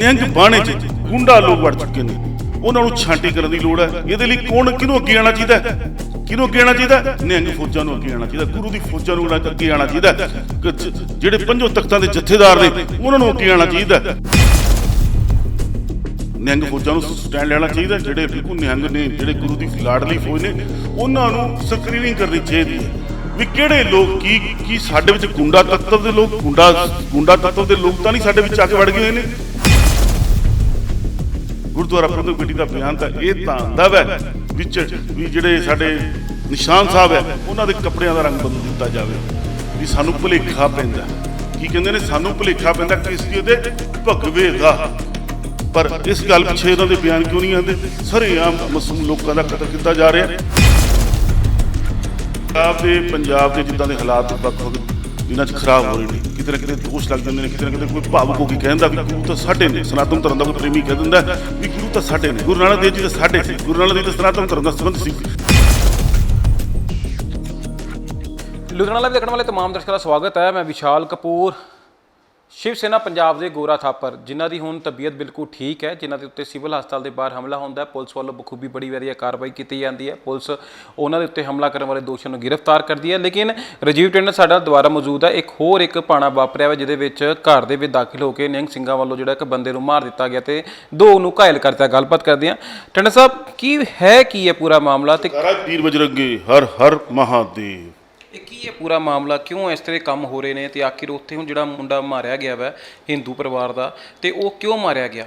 ਨਿਹੰਗ ਬਾਣੇ 'ਚ ਗੁੰਡਾ ਲੋਕ ਵੜ ਚੁੱਕੇ ਨੇ। ਉਹਨਾਂ ਨੂੰ ਛਾਂਟੀ ਕਰਨ ਦੀ ਲੋੜ ਹੈ। ਇਹਦੇ ਲਈ ਕੌਣ ਕਿਹਨੂੰ ਅੱਗੇ ਆਉਣਾ ਚਾਹੀਦਾ ਕਿਹਨੂੰ ਅੱਗੇ ਆਉਣਾ ਚਾਹੀਦਾ ਨਿਹੰਗ ਫੌਜਾਂ ਨੂੰ ਅੱਗੇ ਆਉਣਾ ਚਾਹੀਦਾ ਗੁਰੂ ਦੀ ਫੌਜਾਂ ਨੂੰ ਅੱਗੇ ਆਉਣਾ ਚਾਹੀਦਾ ਜਿਹੜੇ ਪੰਜੋ ਤਖਤਾਂ ਦੇ ਜਥੇਦਾਰ ਨੇ, ਉਹਨਾਂ ਨੂੰ ਅੱਗੇ ਆਉਣਾ ਚਾਹੀਦਾ ਨਿਹੰਗ ਫੌਜਾਂ ਨੂੰ ਸਟੈਂਡ ਲੈਣਾ ਚਾਹੀਦਾ ਜਿਹੜੇ ਬਿਲਕੁਲ ਨਿਹੰਗ ਨੇ, ਜਿਹੜੇ ਗੁਰੂ ਦੀ ਲਾਡਲੀ ਫੌਜ ਨੇ, ਉਹਨਾਂ ਨੂੰ ਸਕਰੀਨਿੰਗ ਕਰਨੀ ਚਾਹੀਦੀ ਹੈ। ਵੀ ਕਿਹੜੇ ਲੋਕ, ਕੀ ਕੀ ਸਾਡੇ ਵਿੱਚ ਗੁੰਡਾ ਤੱਤਵ ਦੇ ਲੋਕ, ਗੁੰਡਾ ਗੁੰਡਾ ਤੱਤਵ ਦੇ ਲੋਕ ਤਾਂ ਨਹੀਂ ਸਾਡੇ ਵਿੱਚ ਆ ਕੇ ਵੜ ਗਏ ਨੇ? ਗੁਰਦੁਆਰਾ ਪ੍ਰਬੰਧਕ ਕਮੇਟੀ ਦਾ ਬਿਆਨ ਤਾਂ ਇਹ ਤਾਂ ਆਂਦਾ ਵੈ ਵਿੱਚ ਵੀ ਜਿਹੜੇ ਸਾਡੇ ਨਿਸ਼ਾਨ ਸਾਹਿਬ ਹੈ, ਉਹਨਾਂ ਦੇ ਕੱਪੜਿਆਂ ਦਾ ਰੰਗ ਬਦਲ ਦਿੱਤਾ ਜਾਵੇ। ਵੀ ਸਾਨੂੰ ਭੁਲੇਖਾ ਪੈਂਦਾ। ਕੀ ਕਹਿੰਦੇ ਨੇ? ਸਾਨੂੰ ਭੁਲੇਖਾ ਪੈਂਦਾ ਕਿਸ ਚੀਜ਼ ਦੇ ਭਗਵੇ ਦਾ। ਪਰ ਇਸ ਗੱਲ ਪਿੱਛੇ ਇਹਨਾਂ ਦੇ ਬਿਆਨ ਕਿਉਂ ਨਹੀਂ ਆਉਂਦੇ? ਸਰੇਆਮ ਮਾਸੂਮ ਲੋਕਾਂ ਦਾ ਕਤਲ ਕੀਤਾ ਜਾ ਰਿਹਾ। ਪੰਜਾਬ ਦੇ ਪੰਜਾਬ ਦੇ ਜਿੱਦਾਂ ਦੇ ਹਾਲਾਤ ਵੱਖ ਵੱਖ ਇਹਨਾਂ 'ਚ ਖਰਾਬ ਹੋ ਰਹੇ ਨੇ। ਕਿਤੇ ਨਾ ਕਿਤੇ ਦੋਸ਼ ਲੱਗ ਜਾਂਦੇ ਨੇ, ਕਿਤੇ ਨਾ ਕਿਤੇ ਕੋਈ ਭਾਵੁਕ ਹੋ ਕੇ ਕਹਿੰਦਾ ਵੀ ਗੁਰੂ ਤਾਂ ਸਾਡੇ ਨੇ, ਸਨਾਤਨ ਧਰਮ ਦਾ ਕੋਈ ਪ੍ਰੇਮੀ ਕਹਿ ਦਿੰਦਾ ਵੀ ਗੁਰੂ ਤਾਂ ਸਾਡੇ ਨੇ, ਗੁਰੂ ਨਾਨਕ ਦੇਵ ਜੀ ਤਾਂ ਸਾਡੇ ਸੀ, ਗੁਰੂ ਨਾਨਕ ਦੇਵ ਜੀ ਤਾਂ ਸਨਾਤਨ ਧਰਮ ਦਾ ਸੰਬੰਧ ਸੀ। ਲੁਧਿਆਣਾ ਲਾਈਵ ਦੇਖਣ ਵਾਲੇ ਤਮਾਮ ਦਰਸ਼ਕਾਂ ਦਾ ਸਵਾਗਤ ਹੈ, ਮੈਂ ਵਿਸ਼ਾਲ ਕਪੂਰ। ਸ਼ਿਵ ਸੈਨਾ ਪੰਜਾਬ ਦੇ ਗੋਰਾ ਥਾਪਰ, ਜਿਨ੍ਹਾਂ ਦੀ ਹੁਣ ਤਬੀਅਤ ਬਿਲਕੁਲ ਠੀਕ ਹੈ, ਜਿਨ੍ਹਾਂ ਦੇ ਉੱਤੇ ਸਿਵਲ ਹਸਪਤਾਲ ਦੇ ਬਾਹਰ ਹਮਲਾ ਹੁੰਦਾ ਹੈ, ਪੁਲਿਸ ਵੱਲੋਂ ਬਖੂਬੀ ਬੜੀ ਵਧੀਆ ਕਾਰਵਾਈ ਕੀਤੀ ਜਾਂਦੀ ਹੈ। ਪੁਲਿਸ ਉਹਨਾਂ ਦੇ ਉੱਤੇ ਹਮਲਾ ਕਰਨ ਵਾਲੇ ਦੋਸ਼ੀਆਂ ਨੂੰ ਗ੍ਰਿਫਤਾਰ ਕਰਦੀ ਹੈ, ਲੇਕਿਨ ਰਜੀਵ ਟੈਂਡਰ ਸਾਡਾ ਦੁਬਾਰਾ ਮੌਜੂਦ ਹੈ। ਇੱਕ ਹੋਰ ਇੱਕ ਪਾਣਾ ਵਾਪਰਿਆ ਵਾ, ਜਿਹਦੇ ਵਿੱਚ ਘਰ ਦੇ ਵਿੱਚ ਦਾਖਲ ਹੋ ਕੇ ਨਿਹੰਗ ਸਿੰਘਾਂ ਵੱਲੋਂ ਜਿਹੜਾ ਇੱਕ ਬੰਦੇ ਨੂੰ ਮਾਰ ਦਿੱਤਾ ਗਿਆ ਤੇ ਦੋ ਨੂੰ ਘਾਇਲ ਕਰਤਾ ਗੱਲਬਾਤ ਕਰਦੇ ਹਾਂ। ਟੈਂਡਰ ਸਾਹਿਬ, ਕੀ ਹੈ ਕੀ ਹੈ ਪੂਰਾ ਮਾਮਲਾ ਤੇ ਕਰਾ ਪੀਰ ਬਜਰੰਗੇ, ਹਰ ਹਰ ਮਹਾਦੇਵ ਇਹ ਕੀ ਹੈ ਪੂਰਾ ਮਾਮਲਾ? ਕਿਉਂ ਇਸ ਤਰ੍ਹਾਂ ਕੰਮ ਹੋ ਰਹੇ ਨੇ ਤੇ ਆਖਿਰ ਉੱਥੇ ਹੁਣ ਜਿਹੜਾ ਮੁੰਡਾ ਮਾਰਿਆ ਗਿਆ ਵਾ, ਹਿੰਦੂ ਪਰਿਵਾਰ ਦਾ, ਤੇ ਉਹ ਕਿਉਂ ਮਾਰਿਆ ਗਿਆ?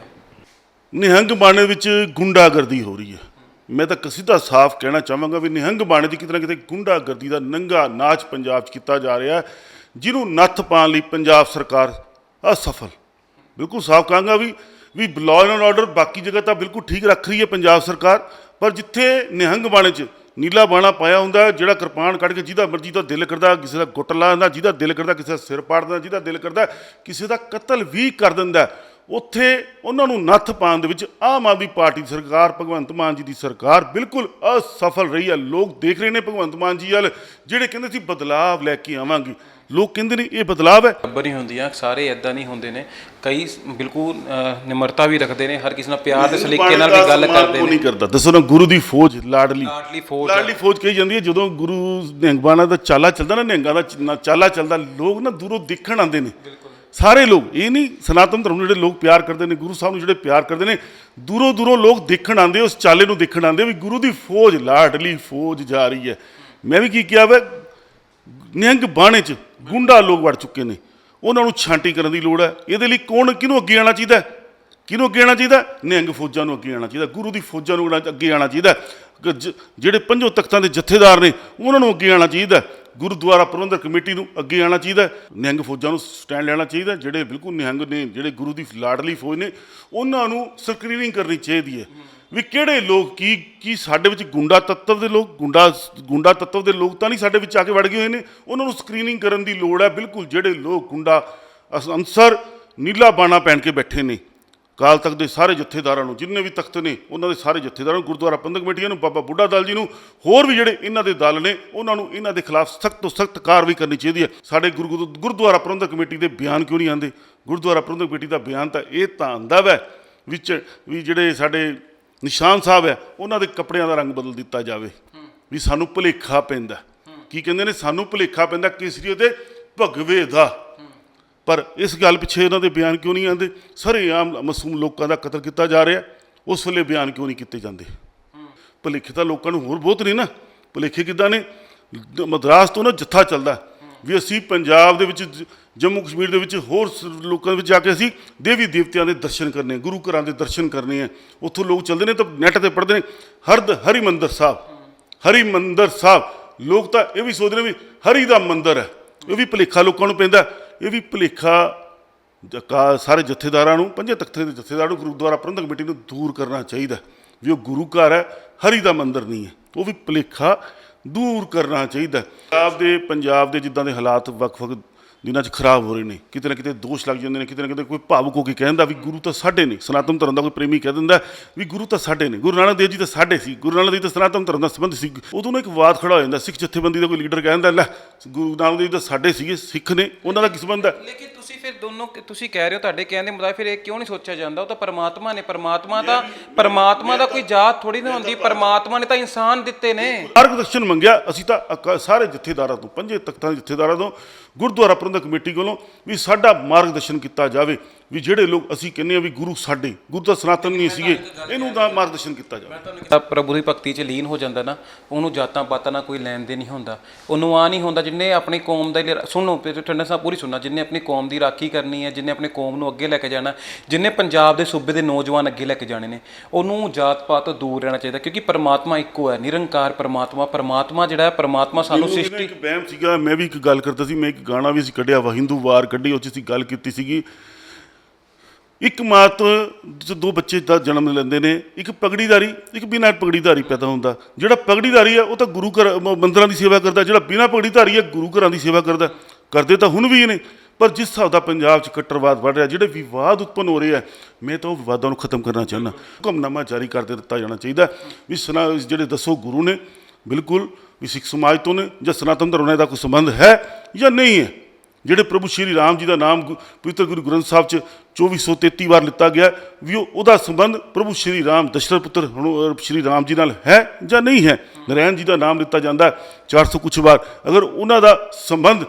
ਨਿਹੰਗ ਬਾਣੇ ਵਿੱਚ ਗੁੰਡਾਗਰਦੀ ਹੋ ਰਹੀ ਹੈ। ਮੈਂ ਤਾਂ ਸਿੱਧਾ ਸਾਫ਼ ਕਹਿਣਾ ਚਾਹਾਂਗਾ ਵੀ ਨਿਹੰਗ ਬਾਣੇ ਦੀ ਕਿਤੇ ਨਾ ਕਿਤੇ ਗੁੰਡਾਗਰਦੀ ਦਾ ਨੰਗਾ ਨਾਚ ਪੰਜਾਬ 'ਚ ਕੀਤਾ ਜਾ ਰਿਹਾ ਜਿਹਨੂੰ ਨੱਥ ਪਾਉਣ ਲਈ ਪੰਜਾਬ ਸਰਕਾਰ ਅਸਫਲ। ਬਿਲਕੁਲ ਸਾਫ਼ ਕਹਾਂਗਾ ਵੀ ਵੀ ਲਾਅ ਐਂਡ ਆਰਡਰ ਬਾਕੀ ਜਗ੍ਹਾ ਤਾਂ ਬਿਲਕੁਲ ਠੀਕ ਰੱਖ ਰਹੀ ਹੈ ਪੰਜਾਬ ਸਰਕਾਰ, ਪਰ ਜਿੱਥੇ ਨਿਹੰਗ ਬਾਣੇ 'ਚ ਨੀਲਾ ਬਾਣਾ ਪਾਇਆ ਹੁੰਦਾ, ਜਿਹੜਾ ਕਿਰਪਾਨ ਕੱਢ ਕੇ ਜਿਹਦਾ ਮਰਜ਼ੀ ਦਾ ਦਿਲ ਕਰਦਾ, ਕਿਸੇ ਦਾ ਗੁੱਟ ਲਾ ਦਿੰਦਾ ਜਿਹਦਾ ਦਿਲ ਕਰਦਾ, ਕਿਸੇ ਦਾ ਸਿਰ ਪਾੜ ਦਿੰਦਾ ਜਿਹਦਾ ਦਿਲ ਕਰਦਾ, ਕਿਸੇ ਦਾ ਕਤਲ ਵੀ ਕਰ ਦਿੰਦਾ। ਉੱਥੇ ਉਹਨਾਂ ਨੂੰ ਨੱਥ ਪਾਉਣ ਦੇ ਵਿੱਚ ਆਮ ਆਦਮੀ ਪਾਰਟੀ ਦੀ ਸਰਕਾਰ ਭਗਵੰਤ ਮਾਨ ਜੀ ਦੀ ਸਰਕਾਰ ਬਿਲਕੁਲ ਅਸਫਲ ਰਹੀ ਹੈ। ਲੋਕ ਦੇਖ ਰਹੇ ਨੇ ਭਗਵੰਤ ਮਾਨ ਜੀ ਵੱਲ ਜਿਹੜੇ ਕਹਿੰਦੇ ਸੀ ਬਦਲਾਵ ਲੈ ਕੇ ਆਵਾਂਗੇ। ਲੋਕ ਕਹਿੰਦੇ ਨੇ ਇਹ ਬਦਲਾਵ ਹੈ। ਰੱਬਰ ਹੀ ਹੁੰਦੀਆਂ ਸਾਰੇ ਇਦਾਂ ਨਹੀਂ ਹੁੰਦੇ ਨੇ। ਕਈ ਬਿਲਕੁਲ ਨਿਮਰਤਾ ਵੀ ਰੱਖਦੇ ਨੇ ਹਰ ਕਿਸੇ ਨਾਲ ਪਿਆਰ ਤੇ ਸਲੀਕੇ ਨਾਲ ਵੀ ਗੱਲ ਕਰਦੇ ਨੇ। ਨਹੀਂ ਕਰਦਾ। ਦੱਸੋ ਨਾ ਗੁਰੂ ਦੀ ਫੌਜ ਲਾਡਲੀ। ਲਾਡਲੀ ਫੌਜ ਲਾਡਲੀ ਫੌਜ ਕਹੀ ਜਾਂਦੀ ਹੈ ਜਦੋਂ ਗੁਰੂ ਨਿਹੰਗਬਾਣਾ ਦਾ ਚਾਲਾ ਚੱਲਦਾ ਨਾ ਨਿਹੰਗਾਂ ਦਾ ਚਾਲਾ ਚੱਲਦਾ ਲੋਕ ਨਾ ਦੂਰੋਂ ਦੇਖਣ ਆਉਂਦੇ ਨੇ। ਸਾਰੇ ਲੋਕ, ਇਹ ਨਹੀਂ ਸਨਾਤਨ ਧਰਮ ਨੂੰ ਜਿਹੜੇ ਲੋਕ ਪਿਆਰ ਕਰਦੇ ਨੇ, ਗੁਰੂ ਸਾਹਿਬ ਨੂੰ ਜਿਹੜੇ ਪਿਆਰ ਕਰਦੇ ਨੇ, ਦੂਰੋਂ ਦੂਰੋਂ ਲੋਕ ਦੇਖਣ ਆਉਂਦੇ, ਉਸ ਚਾਲੇ ਨੂੰ ਦੇਖਣ ਆਉਂਦੇ ਵੀ ਗੁਰੂ ਦੀ ਫੌਜ, ਲਾਡਲੀ ਫੌਜ ਜਾ ਰਹੀ ਹੈ। ਮੈਂ ਵੀ ਕੀ ਕਿਹਾ ਵਾ, ਨਿਹੰਗ ਬਾਣੇ 'ਚ ਗੁੰਡਾ ਲੋਕ ਵੜ ਚੁੱਕੇ ਨੇ। ਉਹਨਾਂ ਨੂੰ ਛਾਂਟੀ ਕਰਨ ਦੀ ਲੋੜ ਹੈ। ਇਹਦੇ ਲਈ ਕੌਣ ਕਿਹਨੂੰ ਅੱਗੇ ਆਉਣਾ ਚਾਹੀਦਾ ਕਿਹਨੂੰ ਅੱਗੇ ਆਉਣਾ ਚਾਹੀਦਾ ਨਿਹੰਗ ਫੌਜਾਂ ਨੂੰ ਅੱਗੇ ਆਉਣਾ ਚਾਹੀਦਾ ਗੁਰੂ ਦੀ ਫੌਜਾਂ ਨੂੰ ਅੱਗੇ ਆਉਣਾ ਚਾਹੀਦਾ ਜਿਹੜੇ ਪੰਜੋ ਤਖਤਾਂ ਦੇ ਜਥੇਦਾਰ ਨੇ, ਉਹਨਾਂ ਨੂੰ ਅੱਗੇ ਆਉਣਾ ਚਾਹੀਦਾ ਗੁਰਦੁਆਰਾ ਪ੍ਰਬੰਧਕ ਕਮੇਟੀ ਨੂੰ ਅੱਗੇ ਆਉਣਾ ਚਾਹੀਦਾ ਨਿਹੰਗ ਫੌਜਾਂ ਨੂੰ ਸਟੈਂਡ ਲੈਣਾ ਚਾਹੀਦਾ ਜਿਹੜੇ ਬਿਲਕੁਲ ਨਿਹੰਗ ਨੇ, ਜਿਹੜੇ ਗੁਰੂ ਦੀ ਲਾਡਲੀ ਫੌਜ ਨੇ, ਉਹਨਾਂ ਨੂੰ ਸਕਰੀਨਿੰਗ ਕਰਨੀ ਚਾਹੀਦੀ ਹੈ। ਵੀ ਕਿਹੜੇ ਲੋਕ, ਕੀ ਕੀ ਸਾਡੇ ਵਿੱਚ ਗੁੰਡਾ ਤੱਤਵ ਦੇ ਲੋਕ, ਗੁੰਡਾ ਗੁੰਡਾ ਤੱਤਵ ਦੇ ਲੋਕ ਤਾਂ ਨਹੀਂ ਸਾਡੇ ਵਿੱਚ ਆ ਕੇ ਵੜ ਗਏ ਹੋਏ ਨੇ? ਉਹਨਾਂ ਨੂੰ ਸਕਰੀਨਿੰਗ ਕਰਨ ਦੀ ਲੋੜ ਹੈ। ਬਿਲਕੁਲ ਜਿਹੜੇ ਲੋਕ ਗੁੰਡਾ ਅਸ- ਅਨਸਰ ਨੀਲਾ ਬਾਣਾ ਪਹਿਨ ਕੇ ਬੈਠੇ ਨੇ। ਕਾਲ ਤਖ਼ਤ ਦੇ ਸਾਰੇ ਜਥੇਦਾਰਾਂ ਨੂੰ, ਜਿੰਨੇ ਵੀ ਤਖਤ ਨੇ, ਉਹਨਾਂ ਦੇ ਸਾਰੇ ਜਥੇਦਾਰਾਂ ਨੂੰ, ਗੁਰਦੁਆਰਾ ਪ੍ਰਬੰਧਕ ਕਮੇਟੀਆਂ ਨੂੰ, ਬਾਬਾ ਬੁੱਢਾ ਦਲ ਜੀ ਨੂੰ, ਹੋਰ ਵੀ ਜਿਹੜੇ ਇਹਨਾਂ ਦੇ ਦਲ ਨੇ, ਉਹਨਾਂ ਨੂੰ ਇਹਨਾਂ ਦੇ ਖਿਲਾਫ ਸਖਤ ਤੋਂ ਸਖਤ ਕਾਰਵਾਈ ਕਰਨੀ ਚਾਹੀਦੀ ਹੈ। ਸਾਡੇ ਗੁਰੂ ਗੁਰੂ- ਗੁਰਦੁਆਰਾ ਪ੍ਰਬੰਧਕ ਕਮੇਟੀ ਦੇ ਬਿਆਨ ਕਿਉਂ ਨਹੀਂ ਆਉਂਦੇ? ਗੁਰਦੁਆਰਾ ਪ੍ਰਬੰਧਕ ਕਮੇਟੀ ਦਾ ਬਿਆਨ ਤਾਂ ਇਹ ਤਾਂ ਆਂਦਾ ਵੈ, ਵਿੱਚ ਵੀ ਜਿਹੜੇ ਸਾਡੇ ਨਿਸ਼ਾਨ ਸਾਹਿਬ ਹੈ, ਉਹਨਾਂ ਦੇ ਕੱਪੜਿਆਂ ਦਾ ਰੰਗ ਬਦਲ ਦਿੱਤਾ ਜਾਵੇ। ਵੀ ਸਾਨੂੰ ਭੁਲੇਖਾ ਪੈਂਦਾ। ਕੀ ਕਹਿੰਦੇ ਨੇ? ਸਾਨੂੰ ਭੁਲੇਖਾ ਪੈਂਦਾ ਕੇਸਰੀ ਦੇ? ਭਗਵੇ ਦਾ। ਪਰ ਇਸ ਗੱਲ ਪਿੱਛੇ ਇਹਨਾਂ ਦੇ ਬਿਆਨ ਕਿਉਂ ਨਹੀਂ ਆਉਂਦੇ? ਸਾਰੇ ਆਮ ਮਾਸੂਮ ਲੋਕਾਂ ਦਾ ਕਤਲ ਕੀਤਾ ਜਾ ਰਿਹਾ। ਉਸ ਵੇਲੇ ਬਿਆਨ ਕਿਉਂ ਨਹੀਂ ਕੀਤੇ ਜਾਂਦੇ? ਭੁਲੇਖੇ ਤਾਂ ਲੋਕਾਂ ਨੂੰ ਹੋਰ ਬਹੁਤ ਨੇ ਨਾ। ਭੁਲੇਖੇ ਕਿੱਦਾਂ ਨੇ? ਦ- ਮਦਰਾਸ ਤੋਂ ਨਾ ਜੱਥਾ ਚੱਲਦਾ। ਵੀ ਅਸੀਂ ਪੰਜਾਬ ਦੇ ਵਿੱਚ ਜੰਮੂ ਕਸ਼ਮੀਰ ਦੇ ਵਿੱਚ ਹੋਰ ਸ- ਲੋਕਾਂ ਵਿੱਚ ਜਾ ਕੇ ਅਸੀਂ ਦੇਵੀ ਦੇਵਤਿਆਂ ਦੇ ਦਰਸ਼ਨ ਕਰਨੇ ਗੁਰੂ ਘਰਾਂ ਦੇ ਦਰਸ਼ਨ ਕਰਨੇ ਆ। ਉੱਥੋਂ ਲੋਕ ਚੱਲਦੇ ਨੇ ਤਾਂ ਨੈੱਟ ਤੇ ਪੜ੍ਹਦੇ ਨੇ। ਹਰਦ ਹਰਿਮੰਦਰ ਸਾਹਿਬ ਹਰਿਮੰਦਰ ਸਾਹਿਬ। ਲੋਕ ਤਾਂ ਇਹ ਵੀ ਸੋਚਦੇ ਨੇ ਵੀ ਹਰੀ ਦਾ ਮੰਦਰ ਹੈ। ਇਹ ਵੀ ਭੁਲੇਖਾ ਲੋਕਾਂ ਨੂੰ ਪੈਂਦਾ। ਇਹ ਵੀ ਭੁਲੇਖਾ ਜਕਾ ਸਾਰੇ ਜਥੇਦਾਰਾਂ ਨੂੰ, ਪੰਜੇ ਤਖਤਾਂ ਦੇ ਜਥੇਦਾਰਾਂ ਨੂੰ, ਗੁਰਦੁਆਰਾ ਪ੍ਰਬੰਧਕ ਕਮੇਟੀ ਨੂੰ ਦੂਰ ਕਰਨਾ ਚਾਹੀਦਾ ਵੀ ਉਹ ਗੁਰੂ ਘਰ ਹੈ, ਹਰੀ ਦਾ ਮੰਦਰ ਨਹੀਂ ਹੈ। ਉਹ ਵੀ ਭੁਲੇਖਾ ਦੂਰ ਕਰਨਾ ਚਾਹੀਦਾ ਪੰਜਾਬ ਦੇ ਪੰਜਾਬ ਦੇ ਜਿੱਦਾਂ ਦੇ ਹਾਲਾਤ ਵੱਖ-ਵੱਖ ਦਿਨਾਂ 'ਚ ਖਰਾਬ ਹੋ ਰਹੇ ਨੇ, ਕਿਤੇ ਨਾ ਕਿਤੇ ਦੋਸ਼ ਲੱਗ ਜਾਂਦੇ ਨੇ, ਕਿਤੇ ਨਾ ਕਿਤੇ ਕੋਈ ਭਾਵੁਕ ਹੋ ਕੇ ਕਹਿੰਦਾ ਵੀ ਗੁਰੂ ਤਾਂ ਸਾਡੇ ਨੇ, ਸਨਾਤਨ ਧਰਮ ਦਾ ਕੋਈ ਪ੍ਰੇਮੀ ਕਹਿ ਦਿੰਦਾ ਵੀ ਗੁਰੂ ਤਾਂ ਸਾਡੇ ਨੇ, ਗੁਰੂ ਨਾਨਕ ਦੇਵ ਜੀ ਤਾਂ ਸਾਡੇ ਸੀ, ਗੁਰੂ ਨਾਨਕ ਦੇਵ ਤਾਂ ਸਨਾਤਨ ਧਰਮ ਦਾ ਸੰਬੰਧ ਸੀ, ਉਦੋਂ ਨਾ ਇੱਕ ਵਾਦ ਖੜਾ ਹੋ ਜਾਂਦਾ, ਸਿੱਖ ਜਥੇਬੰਦੀ ਦਾ ਕੋਈ ਲੀਡਰ ਕਹਿੰਦਾ ਲੈ ਗੁਰੂ ਨਾਨਕ ਦੇਵ ਜੀ ਤਾਂ ਸਾਡੇ ਸੀਗੇ, ਸਿੱਖ ਨੇ, ਉਹਨਾਂ ਦਾ ਕੀ ਸੰਬੰਧ ਹੈ? ਤੁਸੀਂ ਫਿਰ ਦੋਨੋਂ ਤੁਸੀਂ ਕਹਿ ਰਹੇ ਹੋ ਤੁਹਾਡੇ ਕਹਿਣ ਦੇ ਮੁਤਾਬਿਕ ਫਿਰ ਇਹ ਕਿਉਂ ਨਹੀਂ ਸੋਚਿਆ ਜਾਂਦਾ? ਉਹ ਤਾਂ ਪਰਮਾਤਮਾ ਨੇ ਪਰਮਾਤਮਾ ਦਾ ਪਰਮਾਤਮਾ ਦਾ ਕੋਈ ਜਾਤ ਥੋੜੀ ਨਾ ਹੁੰਦੀ ਪਰਮਾਤਮਾ ਨੇ ਤਾਂ ਇਨਸਾਨ ਦਿੱਤੇ ਨੇ। ਮਾਰਗਦਰਸ਼ਨ ਮੰਗਿਆ ਅਸੀਂ ਤਾਂ ਸਾਰੇ ਜਥੇਦਾਰਾਂ ਤੋਂ ਪੰਜੇ ਤਖਤਾਂ ਦੇ ਜਥੇਦਾਰਾਂ ਤੋਂ ਗੁਰਦੁਆਰਾ ਪ੍ਰਬੰਧਕ ਕਮੇਟੀ ਕੋਲੋਂ ਵੀ ਸਾਡਾ ਮਾਰਗਦਰਸ਼ਨ ਕੀਤਾ ਜਾਵੇ ਵੀ ਜਿਹੜੇ ਲੋਕ ਅਸੀਂ ਕਹਿੰਦੇ ਆ ਵੀ ਗੁਰੂ ਸਾਡੇ ਗੁਰੂ ਤਾਂ ਸਨਾਤਨ ਨਹੀਂ ਸੀਗੇ ਇਹਨੂੰ ਦਾ ਮਾਰਗਦਰਸ਼ਨ ਕੀਤਾ ਜਾਵੇ। ਤਾਂ ਪ੍ਰਭੂ ਦੀ ਭਗਤੀ 'ਚ ਲੀਨ ਹੋ ਜਾਂਦਾ ਨਾ ਉਹਨੂੰ ਜਾਤਾਂ ਪਾਤਾਂ ਨਾਲ ਕੋਈ ਲੈਣ ਦੇ ਨਹੀਂ ਹੁੰਦਾ। ਉਹਨੂੰ ਆ ਨਹੀਂ ਹੁੰਦਾ ਜਿੰਨੇ ਆਪਣੀ ਕੌਮ ਦਾ ਲਈ ਸੁਣੋ ਠੰਡਾ ਸਾਹਿਬ ਪੂਰੀ ਸੁਣਨਾ ਜਿੰਨੇ ਆਪਣੀ ਕੌਮ ਦੀ ਰਾਖੀ ਕਰਨੀ ਹੈ ਜਿੰਨੇ ਆਪਣੀ ਕੌਮ ਨੂੰ ਅੱਗੇ ਲੈ ਕੇ ਜਾਣਾ ਜਿੰਨੇ ਪੰਜਾਬ ਦੇ ਸੂਬੇ ਦੇ ਨੌਜਵਾਨ ਅੱਗੇ ਲੈ ਕੇ ਜਾਣੇ ਨੇ ਉਹਨੂੰ ਜਾਤ ਪਾਤ ਤੋਂ ਦੂਰ ਰਹਿਣਾ ਚਾਹੀਦਾ ਕਿਉਂਕਿ ਪਰਮਾਤਮਾ ਇੱਕੋ ਹੈ ਨਿਰੰਕਾਰ ਪਰਮਾਤਮਾ ਪਰਮਾਤਮਾ ਜਿਹੜਾ ਹੈ ਪਰਮਾਤਮਾ ਸਾਨੂੰ ਸ੍ਰਿਸ਼ਟੀ ਇੱਕ ਵਹਿਮ ਸੀਗਾ ਮੈਂ ਵੀ ਇੱਕ ਗੱਲ ਕਰਦਾ ਸੀ ਮੈਂ ਇੱਕ ਗਾਣਾ ਵੀ ਸੀ ਕੱਢਿਆ ਵਾ ਹਿੰਦੂ ਵਾਰ ਕੱਢੀ ਉਹ 'ਚ ਅਸੀਂ ਗੱਲ ਕੀਤੀ ਸੀਗੀ। ਇੱਕ ਮਾਂ ਤੋਂ ਜੋ ਦੋ ਬੱਚੇ ਦਾ ਜਨਮ ਲੈਂਦੇ ਨੇ ਇੱਕ ਪਗੜੀਦਾਰੀ ਇੱਕ ਬਿਨਾਂ ਪਗੜੀਦਾਰੀ ਪੈਦਾ ਹੁੰਦਾ। ਜਿਹੜਾ ਪਗੜੀਦਾਰੀ ਹੈ ਉਹ ਤਾਂ ਗੁਰੂ ਘਰ ਮੰਦਿਰਾਂ ਦੀ ਸੇਵਾ ਕਰਦਾ ਜਿਹੜਾ ਬਿਨਾਂ ਪਗੜੀਧਾਰੀ ਹੈ ਗੁਰੂ ਘਰਾਂ ਦੀ ਸੇਵਾ ਕਰਦਾ। ਕਰਦੇ ਤਾਂ ਹੁਣ ਵੀ ਨੇ ਪਰ ਜਿਸ ਹਿਸਾਬ ਦਾ ਪੰਜਾਬ 'ਚ ਕੱਟਰਵਾਦ ਵੱਧ ਰਿਹਾ, ਜਿਹੜੇ ਵਿਵਾਦ ਉਤਪੰਨ ਹੋ ਰਹੇ ਆ, ਮੈਂ ਤਾਂ ਉਹ ਵਿਵਾਦਾਂ ਨੂੰ ਖਤਮ ਕਰਨਾ ਚਾਹੁੰਦਾ ਹੁਕਮਨਾਮਾ ਜਾਰੀ ਕਰ ਦਿੱਤਾ ਜਾਣਾ ਚਾਹੀਦਾ ਵੀ ਸਨਾ, ਜਿਹੜੇ ਦੱਸੋ ਗੁਰੂ ਨੇ, ਬਿਲਕੁਲ ਵੀ ਸਿੱਖ ਸਮਾਜ ਤੋਂ ਨੇ, ਜਾਂ ਸਨਾਤਨ ਧਰਮ ਨਾਲ ਦਾ ਕੋਈ ਸੰਬੰਧ ਹੈ ਜਾਂ ਨਹੀਂ ਹੈ? ਜਿਹੜੇ ਪ੍ਰਭੂ ਸ਼੍ਰੀ ਰਾਮ ਜੀ ਦਾ ਨਾਮ ਗੁ- ਪਵਿੱਤਰ ਗੁਰੂ ਗ੍ਰੰਥ ਸਾਹਿਬ 'ਚ 2433 ਵਾਰ ਲਿੱਤਾ ਗਿਆ ਵੀ ਉਹ, ਉਹਦਾ ਸੰਬੰਧ ਪ੍ਰਭੂ ਸ਼੍ਰੀ ਰਾਮ ਦਸ਼ਰਥ ਪੁੱਤਰ ਹੁਣ ਸ਼੍ਰੀ ਰਾਮ ਜੀ ਨਾਲ ਹੈ ਜਾਂ ਨਹੀਂ ਹੈ? ਨਰੈਣ ਜੀ ਦਾ ਨਾਮ ਲਿੱਤਾ ਜਾਂਦਾ ਹੈ 400 ਕੁਛ ਵਾਰ। ਅਗਰ ਉਹਨਾਂ ਦਾ ਸੰਬੰਧ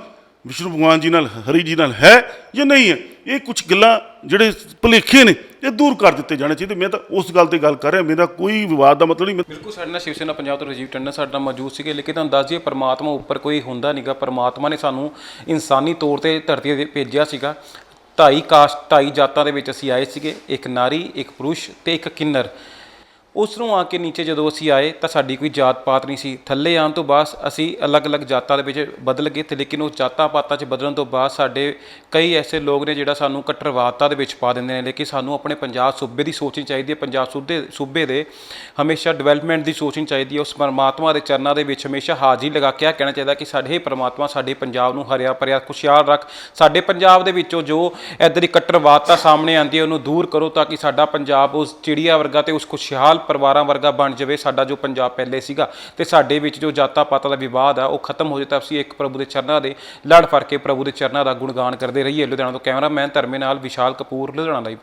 ਵਿਸ਼ਨੂੰ ਭਗਵਾਨ ਜੀ ਨਾਲ, ਹਰੀ ਜੀ ਨਾਲ ਹੈ ਜਾਂ ਨਹੀਂ ਹੈ? ਇਹ ਕੁਝ ਗੱਲਾਂ ਜਿਹੜੇ ਭੁਲੇਖੇ ਨੇ, ਇਹ ਦੂਰ ਕਰ ਦਿੱਤੇ ਜਾਣੇ ਚਾਹੀਦੇ। ਮੈਂ ਤਾਂ ਉਸ ਗੱਲ ਤੇ ਗੱਲ ਕਰ ਰਿਹਾ, ਮੇਰਾ ਕੋਈ ਵਿਵਾਦ ਦਾ ਮਤਲਬ ਨਹੀਂ, ਮੈਂ ਬਿਲਕੁਲ, ਸਾਡੇ ਨਾਲ ਸ਼ਿਵ ਸੈਨਾ ਪੰਜਾਬ ਤੋਂ ਰਾਜੀਵ ਟੰਡਨ ਸਾਡੇ ਨਾਲ ਮੌਜੂਦ ਸੀਗੇ, ਲੇਕਿਨ ਤੁਹਾਨੂੰ ਦੱਸ ਦਈਏ, ਪਰਮਾਤਮਾ ਉੱਪਰ ਕੋਈ ਹੁੰਦਾ ਨਹੀਂਗਾ ਪਰਮਾਤਮਾ ਨੇ ਸਾਨੂੰ ਇਨਸਾਨੀ ਤੌਰ ਤੇ ਧਰਤੀ ਤੇ ਭੇਜਿਆ ਸੀਗਾ। ਢਾਈ ਕਾਸਟ, ਢਾਈ ਜਾਤਾਂ ਦੇ ਵਿੱਚ ਅਸੀਂ ਆਏ ਸੀਗੇ, ਇੱਕ ਨਾਰੀ, ਇੱਕ ਪੁਰਸ਼ ਤੇ ਇੱਕ ਕਿੰਨਰ। ਉਸ ਨੂੰ ਆ ਕੇ ਨੀਚੇ ਜਦੋਂ ਅਸੀਂ ਆਏ ਤਾਂ ਸਾਡੀ ਕੋਈ ਜਾਤ ਪਾਤ ਨਹੀਂ ਸੀ। ਥੱਲੇ ਆਉਣ ਤੋਂ ਬਾਅਦ ਅਸੀਂ ਅਲੱਗ-ਅਲੱਗ ਜਾਤਾਂ ਦੇ ਵਿੱਚ ਬਦਲ ਗਏ ਤੇ ਲੇਕਿਨ ਉਹ ਜਾਤਾਂ ਪਾਤਾਂ 'ਚ ਬਦਲਣ ਤੋਂ ਬਾਅਦ ਸਾਡੇ ਕਈ ਐਸੇ ਲੋਕ ਨੇ ਜਿਹੜਾ ਸਾਨੂੰ ਕੱਟਰਵਾਦਤਾ ਦੇ ਵਿੱਚ ਪਾ ਦਿੰਦੇ ਨੇ, ਲੇਕਿਨ ਸਾਨੂੰ ਆਪਣੇ ਪੰਜਾਬ ਸੂਬੇ ਦੀ ਸੋਚਣੀ ਚਾਹੀਦੀ ਹੈ। ਪੰਜਾਬ ਸੂਬੇ ਸੂਬੇ ਦੇ ਹਮੇਸ਼ਾ ਡਿਵੈਲਪਮੈਂਟ ਦੀ ਸੋਚਣੀ ਚਾਹੀਦੀ ਹੈ। ਉਸ ਪਰਮਾਤਮਾ ਦੇ ਚਰਨਾਂ ਦੇ ਵਿੱਚ ਹਮੇਸ਼ਾ ਹਾਜ਼ਰੀ ਲਗਾ ਕੇ ਇਹ ਕਹਿਣਾ ਚਾਹੀਦਾ ਕਿ ਸਾਡੇ ਪਰਮਾਤਮਾ ਸਾਡੇ ਪੰਜਾਬ ਨੂੰ ਹਰਿਆ ਭਰਿਆ ਖੁਸ਼ਹਾਲ ਰੱਖ। ਸਾਡੇ ਪੰਜਾਬ ਦੇ ਵਿੱਚੋਂ ਜੋ ਇੱਧਰ ਦੀ ਕੱਟਰਵਾਦਤਾ ਸਾਹਮਣੇ ਆਉਂਦੀ ਹੈ, ਉਹਨੂੰ ਦੂਰ ਕਰੋ ਤਾਂ ਕਿ ਸਾਡਾ ਪੰਜਾਬ ਉਸ ਚਿੜੀਆ ਵਰਗਾ ਤੇ ਉਸ ਖੁਸ਼ਹਾਲ ਪਰਿਵਾਰਾਂ ਵਰਗਾ ਬਣ ਜਾਵੇ, ਸਾਡਾ ਜੋ ਪੰਜਾਬ ਪਹਿਲੇ ਸੀਗਾ ਤੇ ਸਾਡੇ ਵਿੱਚ ਜੋ ਜਾਤਾਂ ਪਾਤਾਂ ਦਾ ਵਿਵਾਦ ਆ, ਉਹ ਖਤਮ ਹੋ ਜਾਏ ਤਾਂ ਅਸੀਂ ਇੱਕ ਪ੍ਰਭੂ ਦੇ ਚਰਨਾਂ ਦੇ ਲੜ ਫੜ ਕੇ ਪ੍ਰਭੂ ਦੇ ਚਰਨਾਂ ਦਾ ਗੁਣਗਾਨ ਕਰਦੇ ਰਹੀਏ। ਲੁਧਿਆਣਾ ਤੋਂ ਕੈਮਰਾਮੈਨ ਧਰਮੇ ਨਾਲ ਵਿਸ਼ਾਲ ਕਪੂਰ, ਲੁਧਿਆਣਾ ਲਾਈਵ